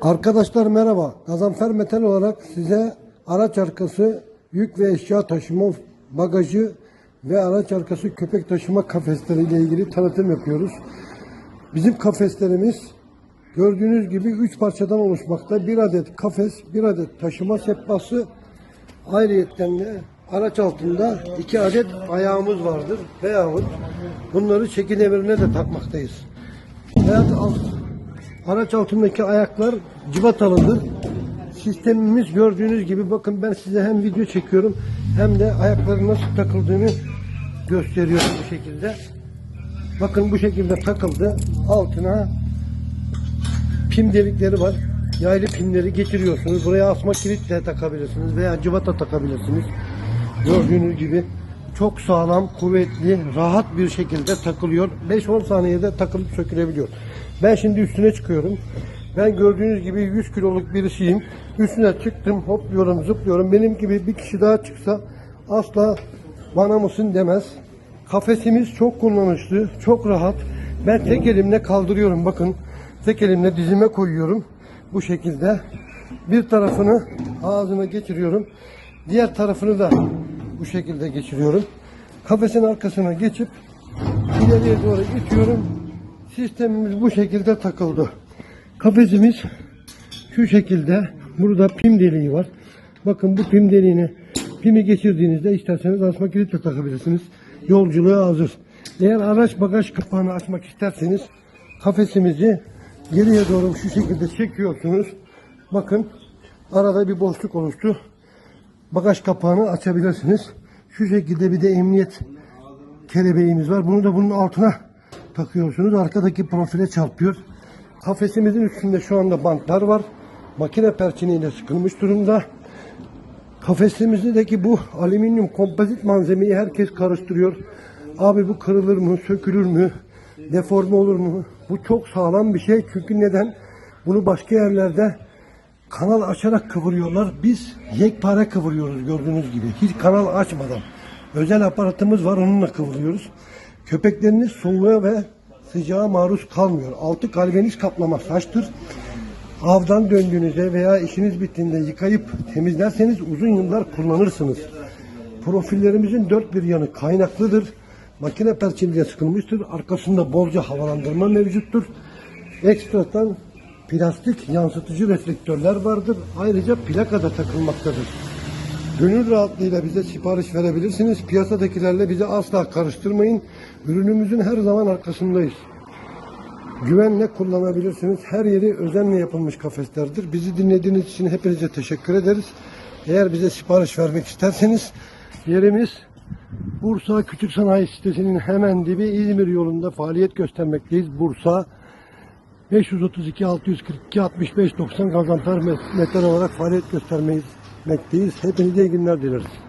Arkadaşlar merhaba. Gazanfer Metal olarak size araç arkası yük ve eşya taşıma bagajı ve araç arkası köpek taşıma kafesleri ile ilgili tanıtım yapıyoruz. Bizim kafeslerimiz gördüğünüz gibi 3 parçadan oluşmakta. Bir adet kafes, bir adet taşıma sehpası, ayrıyetten de araç altında iki adet ayağımız vardır. Veyahut bunları çekin emirine de takmaktayız. Hayat alt, araç altındaki ayaklar civatalıdır. Sistemimiz gördüğünüz gibi bakın ben size hem video çekiyorum hem de ayakların nasıl takıldığını gösteriyorum bu şekilde. Bakın bu şekilde takıldı. Altına pim delikleri var. Yaylı pimleri geçiriyorsunuz. Buraya asma kilit de takabilirsiniz veya civata takabilirsiniz. Gördüğünüz gibi çok sağlam, kuvvetli, rahat bir şekilde takılıyor. 5-10 saniyede takılıp sökülebiliyor. Ben şimdi üstüne çıkıyorum. Ben gördüğünüz gibi 100 kiloluk birisiyim. Üstüne çıktım, hopluyorum, zıplıyorum. Benim gibi bir kişi daha çıksa asla bana mısın demez. Kafesimiz çok kullanışlı, çok rahat. Ben tek elimle kaldırıyorum bakın. Tek elimle dizime koyuyorum. Bu şekilde. Bir tarafını ağzıma geçiriyorum. Diğer tarafını da bu şekilde geçiriyorum. Kafesin arkasına geçip ileriye doğru itiyorum. Sistemimiz bu şekilde takıldı. Kafesimiz şu şekilde. Burada pim deliği var. Bakın bu pim deliğini pimi geçirdiğinizde isterseniz asma kilit de takabilirsiniz. Yolculuğa hazır. Eğer araç bagaj kapağını açmak isterseniz kafesimizi geriye doğru şu şekilde çekiyorsunuz. Bakın arada bir boşluk oluştu. Bagaj kapağını açabilirsiniz. Şu şekilde bir de emniyet kelebeğimiz var. Bunu da bunun altına takıyorsunuz. Arkadaki profile çarpıyor. Kafesimizin üstünde şu anda bantlar var. Makine perçiniyle sıkılmış durumda. Kafesimizdeki bu alüminyum kompozit malzemeyi herkes karıştırıyor. Abi bu kırılır mı, sökülür mü, deforme olur mu? Bu çok sağlam bir şey. Çünkü neden? Bunu başka yerlerde kanal açarak kıvırıyorlar. Biz yekpare kıvırıyoruz gördüğünüz gibi. Hiç kanal açmadan. Özel aparatımız var onunla kıvırıyoruz. Köpekleriniz soğuğa ve sıcağa maruz kalmıyor. Altı kalbeniz kaplama saçtır. Avdan döndüğünüzde veya işiniz bittiğinde yıkayıp temizlerseniz uzun yıllar kullanırsınız. Profillerimizin dört bir yanı kaynaklıdır. Makine perçinliğe sıkılmıştır. Arkasında bolca havalandırma mevcuttur. Ekstradan plastik yansıtıcı reflektörler vardır. Ayrıca plaka da takılmaktadır. Gönül rahatlığıyla bize sipariş verebilirsiniz. Piyasadakilerle bizi asla karıştırmayın. Ürünümüzün her zaman arkasındayız. Güvenle kullanabilirsiniz. Her yeri özenle yapılmış kafeslerdir. Bizi dinlediğiniz için hepinize teşekkür ederiz. Eğer bize sipariş vermek isterseniz yerimiz Bursa Küçük Sanayi Sitesi'nin hemen dibi İzmir yolunda faaliyet göstermekteyiz. Bursa 532 642 65 90 Gaziantep metal olarak faaliyet göstermekteyiz. Hepinize iyi günler dileriz.